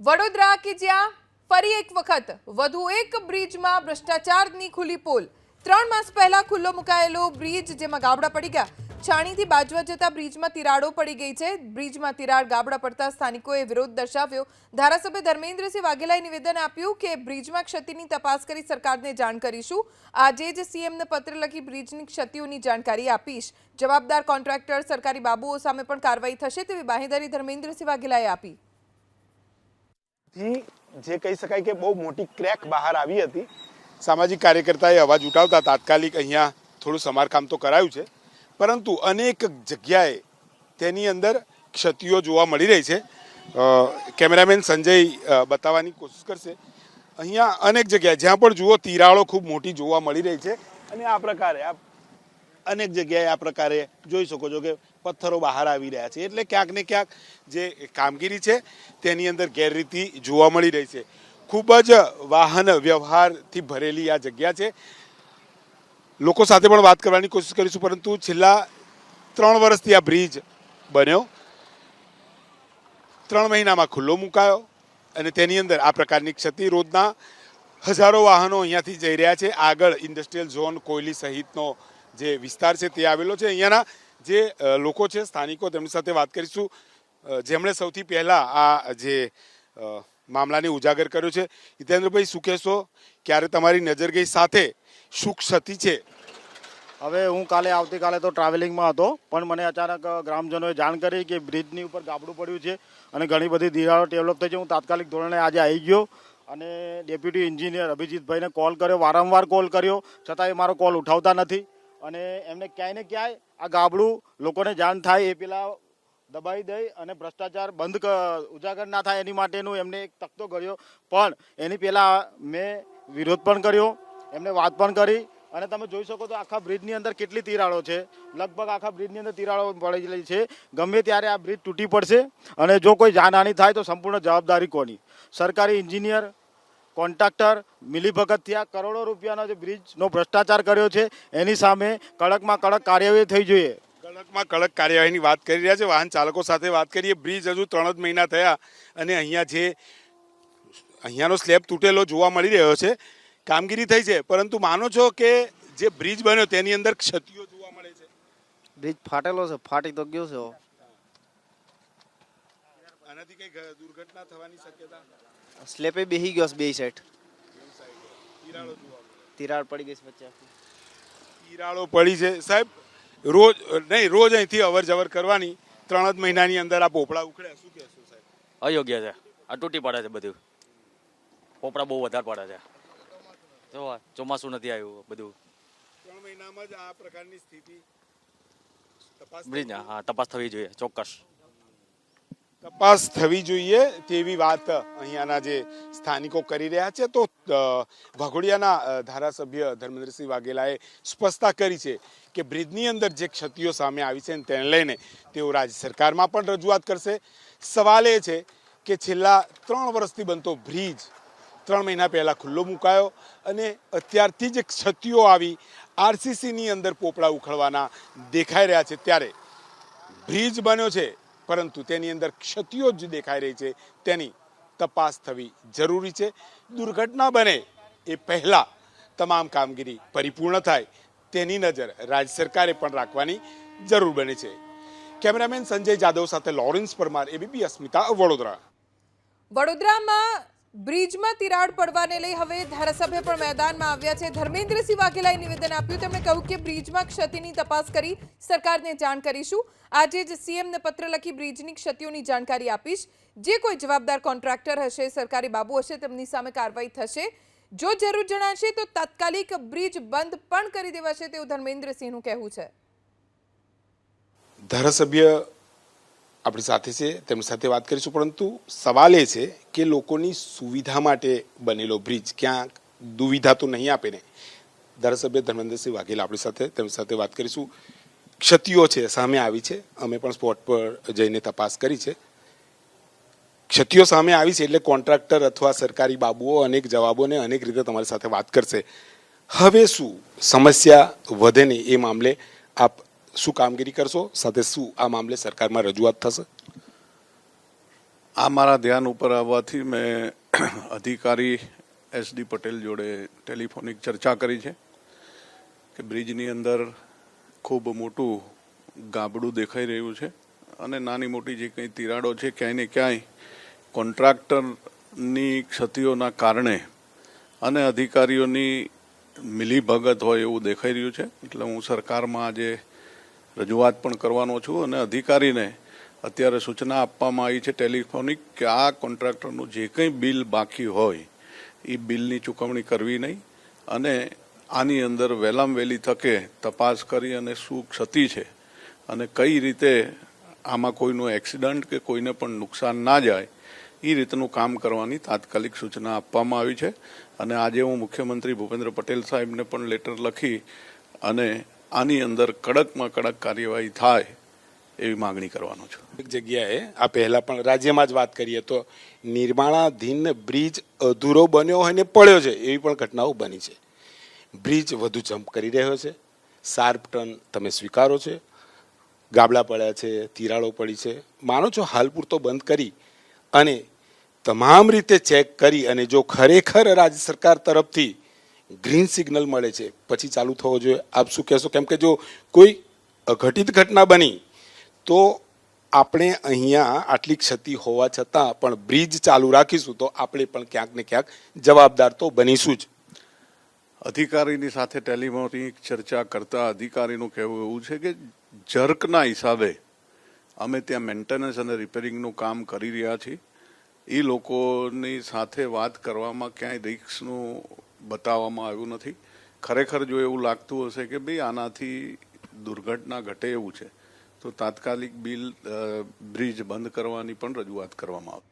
વડોદરા કે જ્યાં ફરી એક વખત વધુ એક બ્રિજમાં ભ્રષ્ટાચારની ખુલ્લી પોલ. ત્રણ માસ પહેલા ખુલ્લો મુકાયેલો બ્રિજ જેમાં ગાબડા પડી ગયા. છાણીથી બાજવા જતા બ્રિજમાં તિરાડો પડી ગઈ છે. બ્રિજમાં તિરાડ ગાબડા પડતા સ્થાનિકોએ વિરોધ દર્શાવ્યો. ધારાસભ્ય ધર્મેન્દ્રસિંહ વાઘેલાએ નિવેદન આપ્યું કે બ્રિજમાં ક્ષતિની તપાસ કરી સરકારને જાણ કરીશું. આજે જ સીએમને પત્ર લખી બ્રિજની ક્ષતિઓની જાણકારી આપીશ. જવાબદાર કોન્ટ્રાક્ટર સરકારી બાબુઓ સામે પણ કાર્યવાહી થશે તેવી બાહેદારી ધર્મેન્દ્રસિંહ વાઘેલાએ આપી. થી જે કહી શકાય કે બહુ મોટી ક્રેક બહાર આવી હતી. સામાજિક કાર્યકર્તાએ અવાજ ઉઠાવતા તાત્કાલિક અહીંયા થોડું સમારકામ તો કરાયું છે. પરંતુ અનેક જગ્યાએ તેની અંદર ક્ષતિઓ જોવા મળી રહી છે. કેમેરામેન સંજય બતાવવાની કોશિશ કરશે. અહીંયા અનેક જગ્યાએ, જ્યાં પણ જુઓ તિરાળો ખૂબ મોટી જોવા મળી રહી છે. અને આ પ્રકારે, આ અનેક જગ્યાએ આ પ્રકારે જોઈ શકો છો કે પથ્થરો બહાર આવી રહ્યા છે. એટલે ક્યાંક ને ક્યાંક જે કામગીરી છે, તેની અંદર ગેરરીતિ જોવા મળી રહી છે. ખૂબ જ વાહન વ્યવહારથી ભરેલી આ જગ્યા છે. લોકો સાથે પણ વાત કરવાની કોશિશ કરીશું, પરંતુ છેલ્લા ત્રણ વર્ષથી આ બ્રિજ બન્યો. ત્રણ મહિનામાં ખુલ્લો મુકાયો અને તેની અંદર આ પ્રકારની ક્ષતિ રોજના હજારો વાહનો અહીંયાથી જઈ રહ્યા છે. આગળ ઇન્ડસ્ટ્રીયલ ઝોન કોયલી સહિતનો જે વિસ્તાર છે, તે આવેલો છે. અહીંયાના જે લોકો છે, સ્થાનિકો તેમની સાથે વાત કરીશું. જેમણે સૌથી પહેલા આ જે મામલાને ઉજાગર કર્યો છે. હિતેન્દ્રભાઈ, શું કહેશો? ક્યારે તમારી નજર ગઈ સાથે શું ક્ષતિ છે? હવે હું કાલે આવતીકાલે તો ટ્રાવેલિંગમાં હતો, પણ મને અચાનક ગ્રામજનોએ જાણ કરી કે બ્રિજની ઉપર ગાબડું પડ્યું છે અને ઘણી બધી દિવાળો ડેવલપ થઈ છે. હું તાત્કાલિક ધોરણે આજે આવી ગયો અને ડેપ્યુટી એન્જિનિયર અભિજીતભાઈને કોલ કર્યો, વારંવાર કોલ કર્યો. છતાં એ મારો કોલ ઉઠાવતા નથી. અને એમને ક્યાંય ને ક્યાંય આ ગાબડું લોકોને જાણ થાય એ પેલા દબાઈ દઈ અને ભ્રષ્ટાચાર બંધ ઉજાગર ના થાય એની માટેનું એમને એક તકતો કર્યો. પણ એની પહેલાં મેં વિરોધ પણ કર્યો, એમને વાત પણ કરી અને તમે જોઈ શકો તો આખા બ્રિજની અંદર કેટલી તિરાડો છે. લગભગ આખા બ્રિજની અંદર તિરાડો પડેલી છે. ગમે ત્યારે આ બ્રિજ તૂટી પડશે અને જો કોઈ જાનહાનિ થાય તો સંપૂર્ણ જવાબદારી કોની? સરકારી એન્જિનિયર કોન્ટ્રાક્ટર મિલીભગત થયા કરોડો રૂપિયાનો જે બ્રિજનો ભ્રષ્ટાચાર કર્યો છે એની સામે કડકમાં કડક કાર્યવાહી થઈ જોઈએ. કડકમાં કડક કાર્યવાહીની વાત કરી રહ્યા છે. વાહન ચાલકો સાથે વાત કરીએ. બ્રિજ હજુ ત્રણ જ મહિના થયા અને અહીંયા જે અહીંયાનો સ્લેબ તૂટેલો જોવા મળી રહ્યો છે. કામગીરી થઈ છે. પરંતુ માનો છો કે જે બ્રિજ બન્યો તેની અંદર ક્ષતિઓ જોવા મળે છે? બ્રિજ ફાટેલો છે. ફાટી તો ગયો છે. આનાથી કઈ દુર્ઘટના થવાની શક્યતા? સ્લેપે બેહી ગયો છે બે સાઈડ તિરાડો તિરાડ પડી ગઈ વચ્ચે તિરાડો પડી છે. સાહેબ રોજ નહીં રોજ અહીંથી અવર જવર કરવાની ત્રણ જ મહિનાની અંદર આ પોપડા ઉખડે. શું કહેશો સાહેબ? અયોગ્ય છે. આ તૂટી પડે છે બધું. પોપડા બહુ વધારે પડે છે. જો ચોમાસું નથી આવ્યું બધું. ત્રણ મહિનામાં જ આ પ્રકારની સ્થિતિ તપાસ હા તપાસ થવી જોઈએ ચોક્કસ. તપાસ થવી જોઈએ તેવી વાત અહીંયાના જે સ્થાનિકો કરી રહ્યા છે. તો વાઘોડિયાના ધારાસભ્ય ધર્મેન્દ્રસિંહ વાઘેલાએ સ્પષ્ટતા કરી છે કે બ્રિજની અંદર જે ક્ષતિઓ સામે આવી છે તેને લઈને તેઓ રાજ્ય સરકારમાં પણ રજૂઆત કરશે. સવાલ એ છે કે છેલ્લા ત્રણ વર્ષથી બનતો બ્રિજ ત્રણ મહિના પહેલાં ખુલ્લો મુકાયો અને અત્યારથી જે ક્ષતિઓ આવી આરસીસીની અંદર પોપડા ઉખડવાના દેખાઈ રહ્યા છે ત્યારે બ્રિજ બન્યો છે. પરંતુ તેની અંદર ક્ષતિઓ જ દેખાઈ રહી છે. તેની તપાસ થવી જરૂરી છે. દુર્ઘટના બને એ પહેલા તમામ કામગીરી પરિપૂર્ણ થાય. તેની નજર રાજ્ય સરકારે પણ રાખવાની જરૂર બને છે. કેમેરામેન સંજય જાદવ સાથે લોરેન્સ પરમાર, એબીપી અસ્મિતા, વડોદરા. વડોદરામાં બ્રિજમાં તિરાડ પડવાને લઈ હવે ધારાસભ્ય પણ મેદાનમાં આવ્યા છે. ધર્મેન્દ્રસિંહ વાઘેલાએ નિવેદન આપ્યું. તેમણે કહ્યું કે બ્રિજમાં ક્ષતિની તપાસ કરી સરકારને જાણ કરીશું. આજે જ સીએમને પત્ર લખી બ્રિજની ક્ષતિઓની જાણકારી આપીશ. જે કોઈ જવાબદાર કોન્ટ્રાક્ટર હશે, સરકારી બાબુ હશે, તેમની સામે કાર્યવાહી થશે. જો જરૂર જણાશે તો તાત્કાલિક બ્રિજ બંધ પણ કરી દેવાશે તેવું ધર્મેન્દ્રસિંહનું કહેવું છે. ધારાસભ્ય આપણી સાથે છે, તેમની સાથે વાત કરીશું, પરંતુ સવાલ એ છે કે લોકોની સુવિધા માટે બનેલો બ્રિજ ક્યાંક દુવિધા તો નહીં આપે ને? ધારાસભ્ય ધર્મેન્દ્રસિંહ વાઘેલા આપણી સાથે, તેમની સાથે વાત કરીશું. ક્ષતિઓ છે, સામે આવી છે. અમે પણ સ્પોટ પર જઈને તપાસ કરી છે. ક્ષતિઓ સામે આવી છે એટલે કોન્ટ્રાક્ટર અથવા સરકારી બાબુઓ અનેક જવાબોને અનેક રીતે તમારી સાથે વાત કરશે. હવે શું સમસ્યા વધે નહીં એ મામલે આપ શું કામગીરી કરશો? સાથે શું આ મામલે સરકારમાં રજૂઆત થશે? આ મારા ધ્યાન ઉપર આવવાથી મેં અધિકારી એસ ડી પટેલ જોડે ટેલિફોનિક ચર્ચા કરી છે કે બ્રિજની અંદર ખૂબ મોટું ગાબડું દેખાઈ રહ્યું છે અને નાની મોટી જે કંઈ તિરાડો છે ક્યાંય ને ક્યાંય કોન્ટ્રાક્ટરની ક્ષતિઓના કારણે અને અધિકારીઓની મિલીભગત હોય એવું દેખાઈ રહ્યું છે. એટલે હું સરકારમાં આજે રજૂઆત પણ કરવાનો છું અને અધિકારીને અત્યારે સૂચના આપવામાં આવી છે ટેલિફોનિક કે આ કોન્ટ્રાક્ટરનું જે કંઈ બિલ બાકી હોય, એ બિલની ચૂકવણી કરવી નહીં અને આની અંદર વહેલામ વહેલી તકે તપાસ કરી અને શું ક્ષતિ છે અને કઈ રીતે આમાં કોઈનું એક્સિડન્ટ કે કોઈને પણ નુકસાન ના જાય એ રીતનું કામ કરવાની તાત્કાલિક સૂચના આપવામાં આવી છે. અને આજે હું મુખ્યમંત્રી ભૂપેન્દ્ર પટેલ સાહેબને પણ લેટર લખી અને આની અંદર કડકમાં કડક કાર્યવાહી થાય એવી માગણી કરવાનો છું. એક જગ્યાએ આ પહેલા પણ રાજ્યમાં જ વાત કરીએ તો નિર્માણાધીન બ્રિજ અધૂરો બન્યો હોય ને પડ્યો છે, એવી પણ ઘટનાઓ બની છે. બ્રિજ વધુ જમ્પ કરી રહ્યો છે. શાર્પ ટર્ન તમે સ્વીકારો છે. ગાબડા પડ્યા છે, તિરાડો પડી છે. માનો છો હાલ પૂરતો બંધ કરી અને તમામ રીતે ચેક કરી અને જો ખરેખર રાજ્ય સરકાર તરફથી ગ્રીન સિગ્નલ મળે છે. પછી ચાલુ થવો જોઈએ. આપ શું કહેશો? કેમ કે જો કોઈ અઘટિત ઘટના બની, તો આપણે અહીંયા આટલી ક્ષતિ હોવા છતાં પણ બ્રિજ ચાલુ રાખીશું, તો આપણે પણ ક્યાંક ને ક્યાંક જવાબદાર તો બનીશું જ. અધિકારીની સાથે ટેલિફોનિક ચર્ચા કરતા અધિકારીનું કહેવું એવું છે કે જર્કના હિસાબે અમે ત્યાં મેન્ટેનન્સ અને રિપેરિંગનું કામ કરી રહ્યા છીએ. એ લોકોની સાથે વાત કરવામાં ક્યાંય રિક્સનું બતાવવામાં આવ્યું નથી. ખરેખર જો એવું લાગતું હશે કે ભાઈ આનાથી દુર્ઘટના ઘટે એવું છે, તો તાત્કાલિક બિલ બ્રિજ બંધ કરવાની પણ રજૂઆત કરવામાં આવશે.